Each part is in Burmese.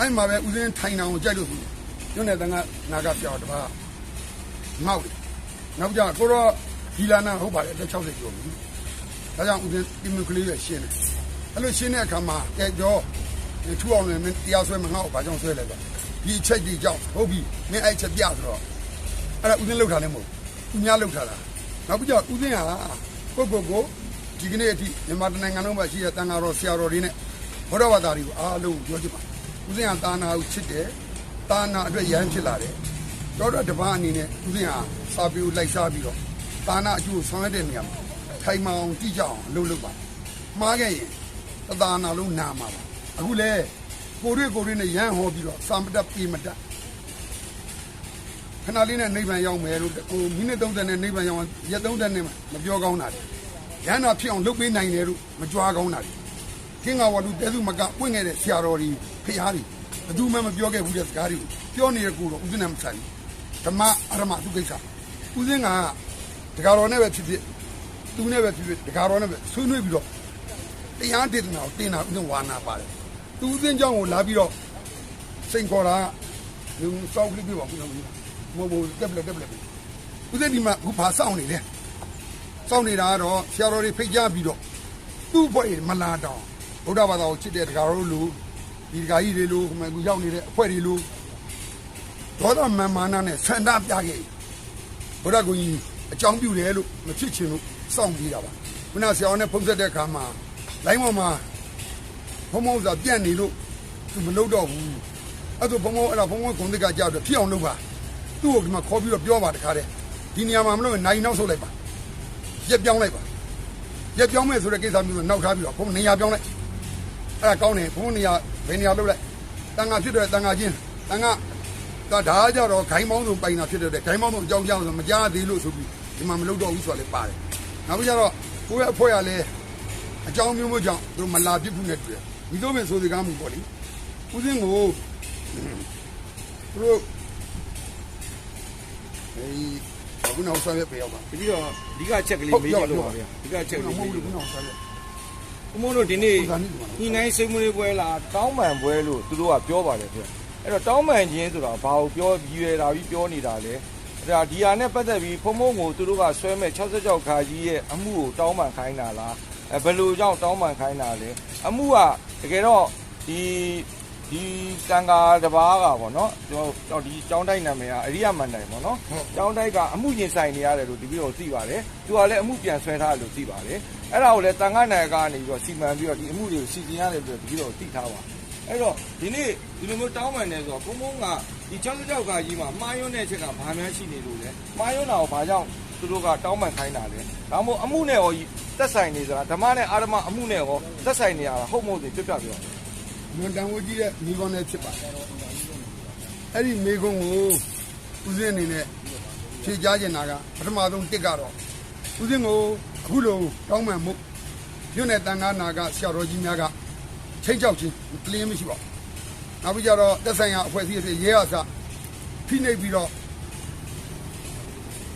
အဲ့မှာပဲဦးစင်းထိုင်တောင်ကိုကြိုက်လို့ဆိုညနေတန်းကနာကပြောတပါငေါ့တယ်နောက်ကြကိုတော့ဒီလာနာဟုတ်ပါတယ်တက်60ကျော်ပြီဒါကြောင့်ဦးစင်းဒီမကလေးရရှင်းတယ်အဲ့လိုရှင်းတဲ့အခါမှာကဲကြောထူအောင်လည်းတရားဆွဲမငေါ့ဘာကြောင့်ဆွဲလဲဆိုဒီအချက်ကြီးကြောင့်ဟုတ်ပြီမင်းအဲ့ချက်ပြဆိုတော့အဲ့ဒါဦးစင်းလောက်ထားလည်းမဟုတ်ဘူးများလောက်ထားတာနောက်ပြီးတော့ဦးစင်းဟာကိုကိုကိုဒီကနေ့အထိမြန်မာနိုင်ငံလုံးမှာရှိတဲ့တန်ဃာတော်ဆရာတော်တွေနဲ့ဘောရဝါသားတွေကိုအားလုံးပြောချင်ပါ ဦးစင်းကတာနာကိုချစ်တယ်တာနာအတွက်ရမ်းဖြစ်လာတယ်တော်တော်တပားအနေနဲ့ဦးစင်းဟာစာပေကိုလိုက်စားပြီးတော့တာနာအကျိုးဆောင်ရတဲ့နေရာမှာထိုင်မအောင်ကြည့်ကြအောင်အလုပ်လုပ်ပါမှားခဲ့ရင်တသာနာလုံးနာမှာပါအခုလဲကိုရွေကိုရွေနဲ့ရမ်းဟောပြီးတော့စာမတက်ပြေမတက်ခဏလေးနဲ့နိဗ္ဗာန်ရောက်မယ်လို့ဟိုမိနစ်30နဲ့နိဗ္ဗာန်ရောက်ရက်30နဲ့မပြောကောင်းတာလေရဟန္တာဖြစ်အောင်လုပ်ပေးနိုင်တယ်လို့မကြွားကောင်းတာလေ ကင်းကဝလူတဲစုမကပွင့်ခဲ့တဲ့ဆရာတော်ကြီးဖျားကြီးဘယ်သူမှမပြောခဲ့ဘူးတဲ့စကားတွေကိုပြောနေတဲ့ကိုတော့ဥစဉ်နဲ့မဆိုင်ဘူးဓမ္မအရမသူကိစ္စဥစဉ်ကတက္ကတော်နဲ့ပဲဖြစ်ဖြစ်သူနဲ့ပဲဖြစ်ဖြစ်တက္ကတော်နဲ့ပဲဆွေးနွေးပြီးတော့တရားဒေသနာကိုတင်တာဥစဉ်ဝါနာပါတယ်သူဥစဉ်ကြောင့်ကိုလာပြီးတော့စိန်ခေါ်တာလူစောက်ကလေးပြပါဘူးလို့မဟုတ်ဘူးတက်ပလက်တက်ပလက်ဥစဉ်ဒီမှာခုဖာစောင့်နေတယ်စောင့်နေတာကတော့ဆရာတော်တွေဖိတ်ကြားပြီးတော့သူ့ဘွဲ့မလာတော့ ဗုဒ္ဓဘာသာကိုချစ်တဲ့တက္ကတော်လူဒီတက္ကကြီးတွေလူဟိုမှာကူရောက်နေတဲ့အဖွဲ့တွေလူဒေါသမန်မာနနဲ့ဆန္ဒပြခဲ့ဘုရားကိုကြီးအကြောင်းပြုတယ်လို့မဖြစ်ချင်လို့စောင့်ပြီးတာပါခုနဆရာတော်နဲ့ဖုံးဆက်တဲ့အခါမှာလိုင်းပေါ်မှာဘုံဘုံစာပြန့်နေလို့သူမလုပ်တော့ဘူးအဲ့ဒါဘုံဘုံအဲ့ဒါဘုံဘုံဂုံတက်ကကြောက်တယ်ဖြစ်အောင်လုပ်ပါသူ့ကိုဒီမှာခေါ်ပြီးတော့ပြောပါတခါတည်းဒီနေရာမှာမလို့နိုင်နောက်ဆုတ်လိုက်ပါရက်ပြောင်းလိုက်ပါရက်ပြောင်းမဲ့ဆိုတဲ့ကိစ္စမျိုးဆိုနောက်ထားပြီးတော့ဘုံနေရာပြောင်းလိုက် အဲ့ဒါကောင်းတယ်ဘုံနေရာဘယ်နေရာလုပ်လိုက်တန်ငါဖြစ်တဲ့တန်ငါချင်းတန်ငါဒါဒါကြတော့ဂိုင်းမောင်းစုံပိုင်တာဖြစ်တဲ့ဂိုင်းမောင်းစုံအကြောင်းကြောင်းဆိုမကြားသေးလို့ဆိုပြီးဒီမှာမလုပ်တော့ဘူးဆိုတာလည်းပါတယ်နောက်ပြီးကြတော့ကိုယ့်ရဲ့အဖွဲ့ရလဲအကြောင်းမျိုးမျိုးကြောင့်သူမလာပြစ်ဘူးနဲ့တွေ့ဒီလိုပဲဆိုစကားမှုပေါ့လေဦးစင်းကိုသူတို့အေးအခုနောက်ဆက်ရပြရောက်ပါတပြီးတော့အဓိကချက်ကလေးမေးချင်လို့ပါဗျာအဓိကချက်ကလေးမမေးဟုတ်ချင်ဘူးလို့ နောက်ဆက်ရဘုံဘုံတို့ဒီနေ့ဥစ္စာနည်းပါညနိုင်စိတ်မွေးပွဲလားတောင်းပန်ပွဲလို့သူတို့ကပြောပါတယ်ဗျအဲ့တော့တောင်းပန်ခြင်းဆိုတာဘာကိုပြောရည်ရွယ်တာပြီးပြောနေတာလဲအဲ့ဒါဒီဟာနဲ့ပတ်သက်ပြီးဖုံဖုံကိုသူတို့ကဆွဲမဲ့66ခါကြီးရဲ့အမှုကိုတောင်းပန်ခိုင်းတာလားအဲဘယ်လိုကြောင့်တောင်းပန်ခိုင်းတာလဲအမှုကတကယ်တော့ဒီ ဒီတန်ဃာတစ်ပါးကပေါ့နော်ကျွန်တော်ဒီကျောင်းတိုက်နာမည်ကအရိယမန္တိုင်ပေါ့နော်ကျောင်းတိုက်ကအမှုရင်ဆိုင်နေရတယ်လို့ဒီပြီးတော့သိပါတယ်။သူကလည်းအမှုပြန်ဆွဲထားတယ်လို့သိပါတယ်။အဲ့ဒါကိုလည်းတန်ခါနိုင်ကနေပြီးတော့စီမံပြီးတော့ဒီအမှုတွေကိုစီစဉ်ရတယ်လို့ဒီပြီးတော့သိထားပါ။အဲ့တော့ဒီနေ့ဒီလိုမျိုးတောင်းပန်နေဆိုတော့ဘုံဘုံကဒီ66ခါကြီးမှာမှားယွန်းတဲ့ချက်ကဘာမှန်းရှိနေလို့လဲ။မှားယွန်းတာကိုဘာကြောင့်သူတို့ကတောင်းပန်ခိုင်းတာလဲ။ဒါမှမဟုတ်အမှုနဲ့ရောသက်ဆိုင်နေစရာဓမ္မနဲ့အာရမအမှုနဲ့ရောသက်ဆိုင်နေရတာဟုတ်မဟုတ်သိပြပြပြော။ မန်တန်ဝကြီးတဲ့မိခွန်းနဲ့ဖြစ်ပါတယ်အဲ့ဒီမိခွန်းကိုဦးစင်းအနေနဲ့ဖြေကြားကျင်တာကပထမဆုံးတစ်ကတော့ဦးစင်းကိုအခုလိုတောင်းပန်မှုညွန့်တဲ့တန်ခါနာကဆရာတော်ကြီးများကချိန်ချောက်ခြင်းကလင်းမရှိပါဘူးနောက်ပြီးကြတော့သက်ဆိုင်ရာအဖွဲ့အစည်းအစရဲအစဖိနှိပ်ပြီးတော့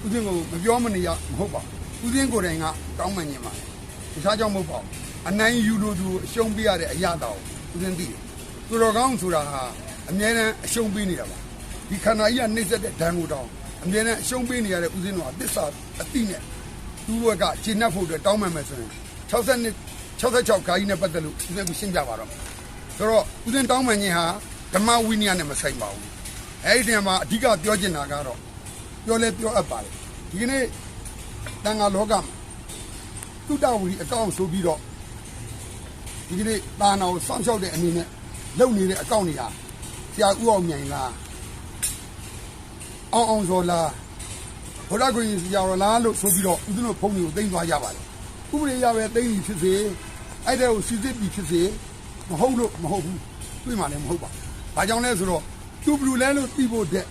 ဦးစင်းကိုမပြောမနေရမဟုတ်ပါဘူးဦးစင်းကိုယ်တိုင်ကတောင်းပန်ခြင်းပါတခြားကြောင့်မဟုတ်ပါဘူးအနိုင်ယူလို့သူအရှုံးပေးရတဲ့အရာတော် ဦးစင်းသိတယ်သူတော်ကောင်းဆိုတာဟာအမြဲတမ်းအရှုံးပေးနေတာပါဒီခန္ဓာကြီးကနှိမ့်ဆက်တဲ့ဒဏ်ကိုတောင်းအမြဲတမ်းအရှုံးပေးနေရတဲ့ဦးစင်းတော်ကသစ္စာအတိနဲ့သူ့ဘက်ကရှင်းနှက်ဖို့အတွက်တောင်းပန်မယ်ဆိုရင်60နှစ်66ခါကြီးနဲ့ပတ်သက်လို့ဦးစင်းကရှင်းပြပါတော့မယ်ဆိုတော့ဦးစင်းတောင်းပန်ခြင်းဟာဓမ္မဝိနည်းနဲ့မဆိုင်ပါဘူးအဲ့ဒီတည်းမှာအဓိကပြောချင်တာကတော့ပြောလဲပြောအပ်ပါတယ်ဒီကနေ့တန်ဃာလောကမှာတုတ္တဝီအကောင့်ဆိုပြီးတော့ ဒီကနေ့တာနာကိုစောင့်ရှောက်တဲ့အနေနဲ့လုပ်နေတဲ့အကောင့်တွေဟာဆရာဦးအောင်မြိုင်လားအောင်အောင်စောလားဘုရားကိုရင်ဆရာတော်လားလို့ဆိုပြီးတော့ဦးဇင်းတို့ဖုန်းတွေကိုတင်သွားကြပါတယ်ဥပဒေရပဲတင်ပြီးဖြစ်စေအဲ့တဲ့ကိုစီစစ်ပြီးဖြစ်စေမဟုတ်လို့မဟုတ်ဘူးတွေ့မှလည်းမဟုတ်ပါဘူးဘာကြောင့်လဲဆိုတော့သူဘလူလဲလို့သိဖို့တဲ့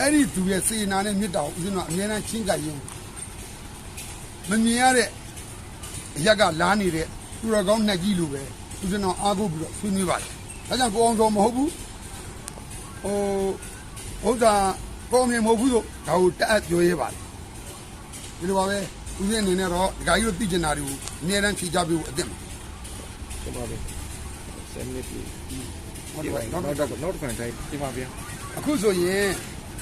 အဲ့ဒီသူရဲ့စေနာနဲ့မေတ္တာကိုဦးဇင်းတို့ကအမြဲတမ်းချင်းကပ်ရင်းမမြင်ရတဲ့အရက်ကလားနေတဲ့သူတော်ကောင်းနှက်ကြီးလိုပဲ ဦးဇင်းတော်အားကိုးပြီးတော့ဆွေးနွေးပါတယ်ဒါကြောင့်ကိုအောင်စောမဟုတ်ဘူးဟိုဥစ္စာကိုအောင်မြင်မဟုတ်ဘူးဆိုဒါကိုတတ်ပြောရဲပါတယ်ဒီလိုပါပဲဦးဇင်းအနေနဲ့တော့ဒကာကြီးတို့သိကျင်တာတွေကိုအမြဲတမ်းဖြေချပေးဖို့အသင့်ပါကျွန်တော်တို့7မိနစ်ပြီဒီပိုင်းနောက်တော့နောက်တစ်ခါတိုင်းဒီမှာဗျာအခုဆိုရင်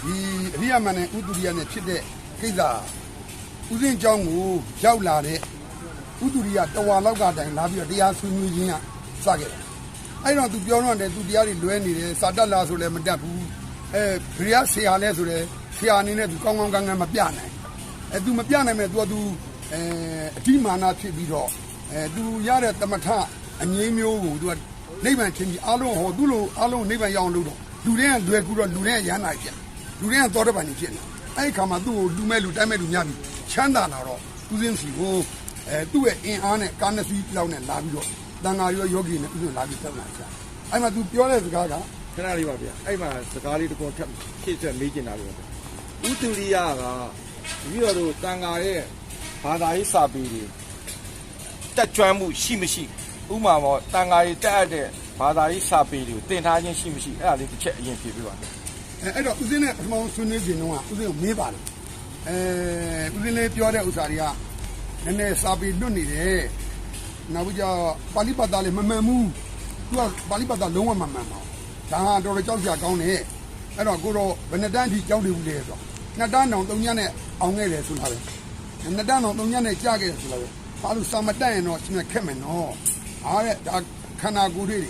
ဒီအရိယာမန်နဲ့ဥတုရိယနဲ့ဖြစ်တဲ့ကိစ္စဥစဉ်ကြောင်းကိုရောက်လာတဲ့ဥတုရိယတဝါလောက်ကတိုင်လာပြီးတော့တရားဆွေးနွေးခြင်းက စခဲ့တယ်အဲ့တော့သူပြောတော့တယ်သူတရားတွေလွဲနေတယ်စာတက်လာဆိုလည်းမတက်ဘူးအဲဘရိယဆရာလဲဆိုလည်းဆရာအနေနဲ့သူကောင်းကောင်းကန်းကန်းမပြနိုင်အဲသူမပြနိုင်မဲ့သူကသူအဲအတိမာနဖြစ်ပြီးတော့အဲသူရတဲ့တမထအငြိမ်းမျိုးကိုသူကနိဗ္ဗာန်ချင်းကြီးအားလုံးဟောသူ့လိုအားလုံးနိဗ္ဗာန်ရအောင်လုပ်တော့လူတွေကလွယ်ကူတော့လူတွေကရမ်းနိုင်ဖြစ်လူတွေကသောတပန်ကြီးဖြစ်နေအဲ့ဒီခါမှာသူ့ကိုလူမဲ့လူတိုင်းမဲ့လူများပြီးချမ်းသာလာတော့သူစင်းစီကိုအဲသူ့ရဲ့အင်အားနဲ့ကာနစီလောက်နဲ့လာပြီးတော့ တန်ဃာရောယောဂီနဲ့ဥစဉ်လာပြီးတက်လာချာအဲ့မှာသူပြောတဲ့စကားကခဏလေးပါဗျာအဲ့မှာစကားလေးတစ်ခုထပ်ဖြည့်ချက်မေးချင်တာလို့ဥတူရိယကပြီးတော့တို့တန်ဃာရဲ့ဘာသာရေးစာပေတွေတက်ကြွမှုရှိမရှိဥမာမောတန်ဃာရေးတက်အပ်တဲ့ဘာသာရေးစာပေတွေကိုတင်ထားခြင်းရှိမရှိအဲ့ဒါလေးတစ်ချက်အရင်ဖြေပြပါမယ်အဲအဲ့တော့ဥစဉ်နဲ့ပထမဆွေးနွေးခြင်းတော့ဥစဉ်ကိုမေးပါတယ်အဲဥစဉ်လေးပြောတဲ့ဥစ္စာတွေကနည်းနည်းစာပေလွတ်နေတယ် နောက်ပြီးတော့ပါဠိပတ်သားလေးမမှန်ဘူးသူကပါဠိပတ်သားလုံးဝမမှန်ပါဘူးဒါဟာတော်တော်ကြောက်ကြကောင်းတယ်အဲ့တော့ကိုတော့ဘယ်နှစ်တန်းထိကြောက်နေဘူးလဲဆိုတော့နှစ်တန်းတောင်သုံးညနဲ့အောင်ခဲ့တယ်ဆိုတာပဲနှစ်တန်းတောင်သုံးညနဲ့ကြာခဲ့တယ်ဆိုတာပဲဘာလို့စာမတက်ရင်တော့ချင်းခက်မယ်နော်အားတဲ့ဒါခန္ဓာကိုယ်တွေ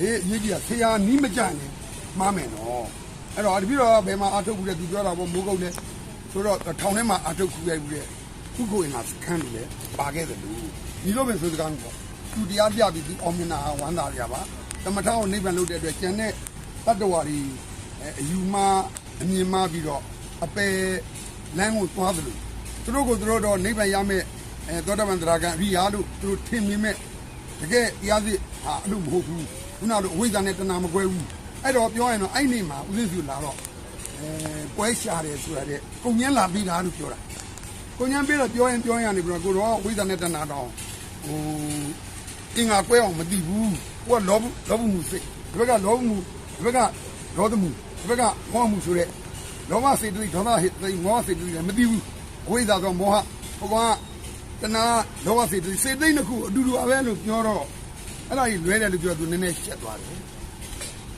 အေးအရေးကြီးတာဆရာနီးမကြနဲ့မှားမယ်နော်အဲ့တော့ဒီပြီးတော့ဘယ်မှာအာထုတ်ဘူးလဲသူပြောတာပေါ့မိုးကုတ်လဲဆိုတော့ထောင်ထဲမှာအာထုတ်ခုရိုက်ဘူးလေ ခုကိုရင်ကခန်းတယ်လေပါခဲ့တယ်လို့ဒီလိုပဲဆိုစကားပေါ့သူတရားပြပြီးသူအောင်မြင်တာဝမ်းသာကြပါတမထောင်နိဗ္ဗာန်လို့တဲ့အတွက်ကျန်တဲ့တတ္တဝါတွေအယူမအမြင်မပြီးတော့အပယ်လမ်းကိုသွားတယ်လို့သူတို့ကိုသူတို့တော့နိဗ္ဗာန်ရမယ်အဲသောတပန်တရာကရိယာလို့သူတို့ထင်မြင်မဲ့တကယ်တရားစစ်ဟာအဲ့လိုမဟုတ်ဘူးခုနကတော့အဝိဇ္ဇာနဲ့တဏှာမကွဲဘူးအဲ့တော့ပြောရင်တော့အဲ့နေ့မှာဥစဉ်စုလာတော့အဲပွဲရှာတယ်ဆိုတာတဲ့ကိုငင်းလာပြီးသားလို့ပြောတာ ကိုငင်းပြီးတော့ပြောရင်ပြောရင်နေပြီးတော့ကိုတော့ဝိဇ္ဇာနဲ့တဏှာတောင်းဟိုအင်္ဂါကွဲအောင်မသိဘူးကိုကလောဘလောဘမှုစိတ်ဒီဘက်ကလောဘမှုဒီဘက်ကဒေါသမှုဒီဘက်ကမောဟမှုဆိုတဲ့လောဘစိတ်တွေဒေါသစိတ်မောဟစိတ်တွေလည်းမသိဘူးဝိဇ္ဇာဆိုမောဟဟိုကတဏှာလောဘစိတ်တွေစိတ်သိမ့်တစ်ခုအတူတူအပဲလို့ပြောတော့အဲ့ဒါကြီးလွဲတယ်လို့ပြောသူနည်းနည်းရှက်သွားတယ်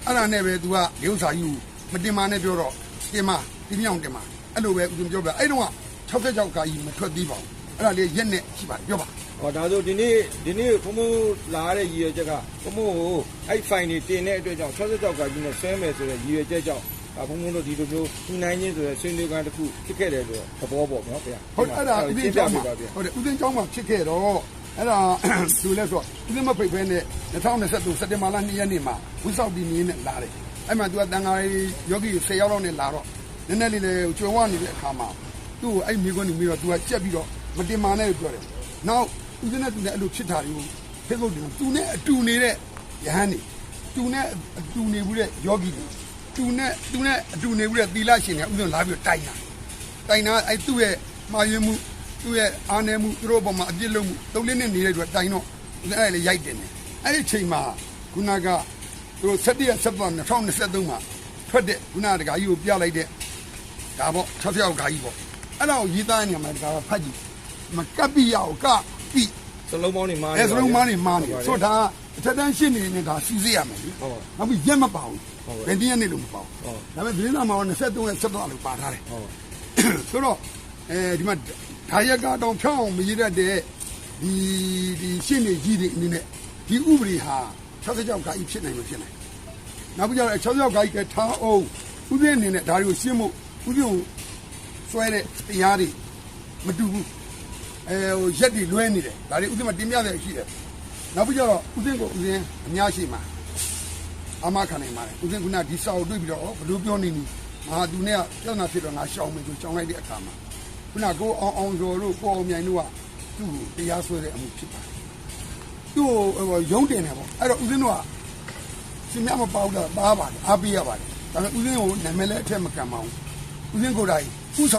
အဲ့ဒါနဲ့ပဲ तू ကရုပ်စာကြီးကိုမတင်မာနဲ့ပြောတော့တင်မာတင်မြောင်တင်မာအဲ့လိုပဲဦးဇင်းပြောပြအဲ့တော့ က66ခါကြီးမထွက်သေးပါဘူးအဲ့ဒါလေးရက်နဲ့ရှိပါတယ်ပြောပါဟောဒါဆိုဒီနေ့ဒီနေ့ဖုံဖုံလာတဲ့ရည်ရွယ်ချက်ကဖုံဖုံကိုအဲ့ဖိုင်တွေတင်တဲ့အတွက်ကြောင့်66ကကြီးနဲ့ဆွဲမယ်ဆိုတဲ့ရည်ရွယ်ချက်ကြောင့်ဒါဖုံဖုံတို့ဒီလိုမျိုးထူနိုင်ခြင်းဆိုတဲ့ဆွေးနွေးခန်းတစ်ခုဖြစ်ခဲ့တယ်ဆိုတော့သဘောပေါ့နော်ဗျာဟုတ်အဲ့ဒါဦးဇရှင်းင်းပြကျောင်းပြမှာပါဗျာဟုတ်တယ်ဦးဇင်းကျောင်းမှာဖြစ်ခဲ့တော့အဲ့ဒါသူလဲဆိုဦးဇင်းမဖိတ်ဖဲနဲ့2023စက်တင်ဘာလ2ရက်နေ့မှာဝိသောက်ဒီနေနဲ့လာတယ်အဲ့မှာ तू ကတန်ဃာယောဂီ10ယောက်လောက်နဲ့လာတော့နည်းနည်းလေးလေးကျွေဝနေတဲ့အခါမှာ သူ့ကိုအဲ့မိကွန်းနေပြီးတော့ तू ကကြက်ပြီးတော့မတင်မာနဲ့ပြောတယ်နောက်ဦးဇင်းနဲ့သူနဲ့အဲ့လိုဖြစ်တာတွေကိုဖေဖို့တယ်သူနဲ့အတူနေတဲ့ယဟန်နေသူနဲ့အတူနေဘူးတဲ့ယောဂီတွေသူနဲ့သူနဲ့အတူနေဘူးတဲ့သီလရှင်တွေဦးဇင်းလာပြီးတော့တိုင်တာတိုင်နာအဲ့သူ့ရဲ့မှားယွင်းမှုသူ့ရဲ့အာနယ်မှုသူတို့ဘက်မှာအပြစ်လုပ်မှုတုံးလေးနဲ့နေတဲ့အတွက်တိုင်တော့အဲ့လေရိုက်တယ်နေအဲ့ဒီအချိန်မှာခုနကသူတို့7ရက်7ပတ်2023မှာထွက်တဲ့ခုနကတကကြီးကိုပြလိုက်တဲ့ဒါပေါ့6ယောက်ခါကြီးပေါ့ အဲ့ဒါကိုရေးသားနေမှာတကဖတ်ကြည့်မကပ်ပြရအောင်ကပိစလုံးပေါင်းနေမှာအဲစလုံးမားနေမားနေဆိုတော့ဒါအထက်တန်းရှင်းနေနေတာစီစစ်ရမယ်လေဟုတ်ပါနောက်ပြီးရက်မပါဘူးဟုတ်ပါဘယ်တင်းရက်နေလို့မပါဘူးဟုတ်ဒါပေမဲ့ဒီနေ့မှာ23ရက်7ပတ်လို့ပါထားတယ်ဟုတ်ဆိုတော့အဲဒီမှာဒါရက်ကတော့ဖြောင်းအောင်မရတတ်တဲ့ဒီဒီရှင်းနေကြီးတွေအနေနဲ့ဒီဥပဒေဟာ66ခါကြီးဖြစ်နိုင်မဖြစ်နိုင်နောက်ပြီးတော့66ခါကြီးကထားအောင်ဥပဒေအနေနဲ့ဒါတွေကိုရှင်းဖို့ဥပဒေကို ဆွဲတဲ့တရားတွေမတူဘူးအဲဟိုရက်တွေလွဲနေတယ်ဒါတွေဥပဒေမှာတင်ပြတယ်ရှိတယ်နောက်ပြီးတော့ဥပဒေကိုဥပဒေအများရှိမှာအမခံနိုင်ပါတယ်ဥပဒေကဒီစာကိုတွေ့ပြီးတော့ဘယ်လိုပြောနေနေငါသူနဲ့ပြဿနာဖြစ်တော့ငါရှောင်မယ်ဆိုရှောင်လိုက်တဲ့အခါမှာခုနကိုအောင်အောင်စော်တို့ကိုအောင်မြိုင်တို့ကသူ့ကိုတရားစွဲတဲ့အမှုဖြစ်ပါတယ်သူ့ကိုဟိုရုံးတင်တယ်ပေါ့အဲ့တော့ဦးစင်းတို့ကရှင်မြတ်မပေါက်တော့ပါပါတယ်အားပေးရပါတယ်ဒါပေမဲ့ဦးစင်းကိုနာမည်လည်းအထက်မကံပါဘူးဦးစင်းကိုယ်တိုင်